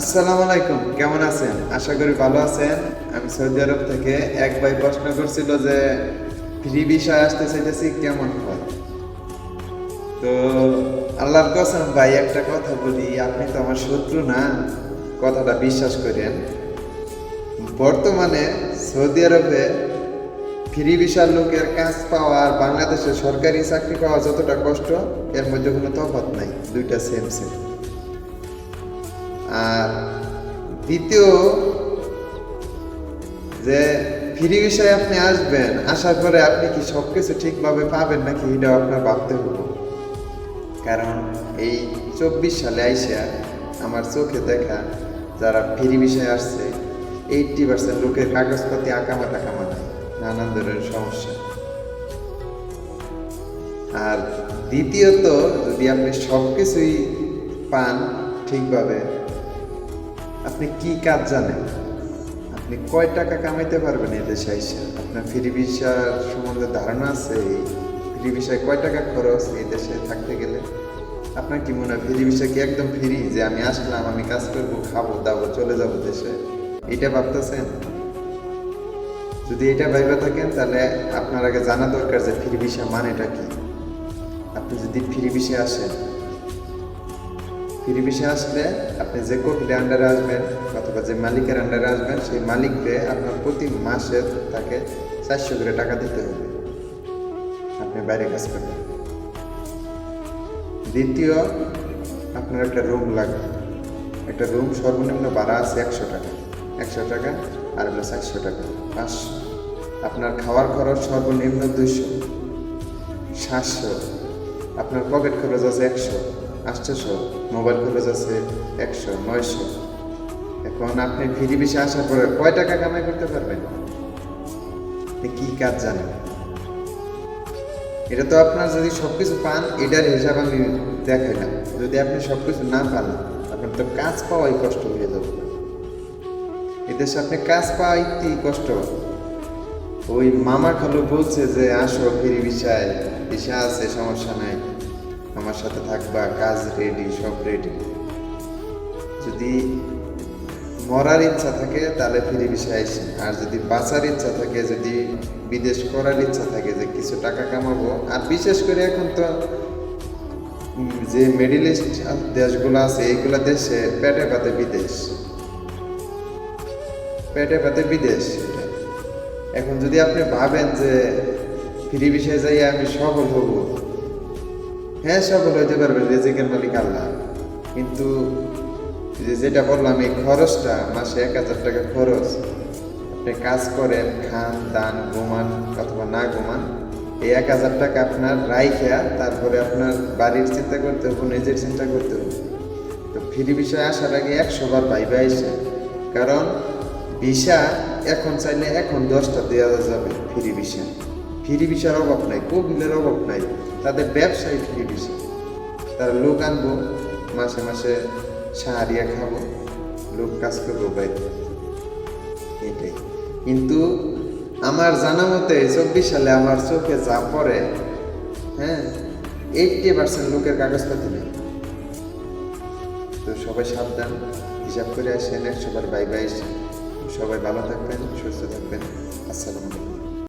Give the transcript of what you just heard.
আসসালামু আলাইকুম, কেমন আছেন? আশা করি ভালো আছেন। আমি সৌদি আরব থেকে এক ভাই প্রশ্ন করছিল যে, ফ্রি বিষয় আসতে চাইতেছি, কেমন হয়? তো, আল্লাহর কসম, ভাই, একটা কথা বলি, আপনি তো আমার শত্রু না। কথাটা বিশ্বাস করেন। বর্তমানে সৌদি আরবে ফ্রি ভিসার লোকের কাজ পাওয়া আর বাংলাদেশে সরকারি চাকরি পাওয়া যতটা কষ্ট, এর মধ্যে কোনো তফাৎ নাই। দুইটা সেম সেম দ্বিতীয় যে ফ্রি বিষয়ে আপনি আসবেন, আসার পরে আপনি কি সব কিছু ঠিকভাবে পাবেন নাকি এটাও আপনার ভাবতে হব কারণ এই চব্বিশ সালে আইসা আমার চোখে দেখা যারা ফ্রি বিষয়ে আসছে এইটটি পার্সেন্ট লোকের কাগজপাতি আঁকামা টাকামা নাই নানান ধরনের সমস্যা। আর দ্বিতীয়ত, যদি আপনি সব কিছুই পান ঠিকভাবে আপনি কি কাজ জানেন? আপনি কয় টাকা কামাইতে পারবেন এই দেশে আপনার ফ্রি ভিসার সম্বন্ধে ধারণা আছে? ফ্রি ভিসায় কয় টাকা খরচ এই দেশে থাকতে গেলে? আপনার কি মনে হয় ফ্রি ভিসা কি একদম ফ্রি? যে আমি আসলাম, আমি কাজ করব, খাব, দাবো, চলে যাব দেশে? এটা ভাবতেছেন? যদি এটা ভাইবা থাকেন, তাহলে আপনার আগে জানা দরকার যে ফ্রি ভিসা মানেটা কি? আপনি যদি ফ্রি ভিসা আসেন ভিসা আসলে আপনি যে কপিলের আন্ডারে আসবেন অথবা যে মালিকের আন্ডারে আসবেন, সেই মালিককে আপনার প্রতি মাসে তাকে চারশো করে টাকা দিতে হবে। আপনি বাইরে কাজ করবেন। দ্বিতীয়, আপনার একটা রুম লাগবে। একটা রুম সর্বনিম্ন ভাড়া আছে একশো টাকা। একশো টাকা, আর হলো চারশো টাকা। পাঁচশো আপনার খাওয়ার খরচ সর্বনিম্ন দুইশো। সাতশো। আপনার পকেট খরচ আছে একশো। আটশোশো মোবাইল খরচ আছে একশো, নয়শো। এখন আপনি ফিরি বেশি আসার পরে কয় টাকা কামাই করতে পারবেন? কি কাজ জানেন? এটা তো আপনার যদি সবকিছু পান, এটার হিসাব আমি দেখাই না। যদি আপনি সবকিছু না পান, আপনার তো কাজ পাওয়াই কষ্ট হয়ে যাবে। এদেশে আপনি কাজ পাওয়াই কষ্ট? ওই মামা খালু বলছে যে, আসো ফিরি বিষয় বিষয় আছে, সমস্যা নাই। আমার সাথে থাকবা, কাজ রেডি সব রেডি যদি মরার ইচ্ছা থাকে, তাহলে ফিরে বিষয় আর যদি বাঁচার ইচ্ছা থাকে, যদি বিদেশ করার ইচ্ছা থাকে, যে কিছু টাকা কামাবো। আর বিশেষ করে এখন তো যে মিডিল ইস্ট দেশগুলো আছে এইগুলো দেশে পেটে পাতে বিদেশ। পেটে পাতে বিদেশ। এখন যদি আপনি ভাবেন যে ফ্রি বিষয়ে যাই আমি সফল হব হ্যাঁ সফল হইতে পারবে রেজেকের মালিক আল্লাহ। কিন্তু যে যেটা বললাম, এই খরচটা, মাসে এক হাজার টাকা খরচ। আপনি কাজ করেন, খান, দান ঘুমান অথবা না ঘুমান এই এক হাজার টাকা আপনার রাইখা, তারপরে আপনার বাড়ির চিন্তা করতে হবে, নিজের চিন্তা করতে হবে। তো ফ্রি বিষয়ে আসার আগে একশো বার ভাইবে আইসে, কারণ ভিসা এখন চাইলে এখন দশটা দেওয়া যাবে ফ্রি ভিসা। ফ্রি ভিসার অভাব নাই কোভিলের অভাব নাই। তাদের ব্যবসায়ী ফ্রি ভিসা তারা লোক আনব, মাসে মাসে সাহারিয়া খাব, লোক কাজ করব বাইরে এটাই। কিন্তু আমার জানা মতে চব্বিশ সালে আমার চোখে যা পড়ে হ্যাঁ এইটটি পার্সেন্ট লোকের কাগজপাতি নেই। তো সবাই সাবধান, হিসাব করে আসেন একশোবার বাই বাই সবাই ভালো থাকবেন, সুস্থ থাকবেন। আসসালামু আলাইকুম।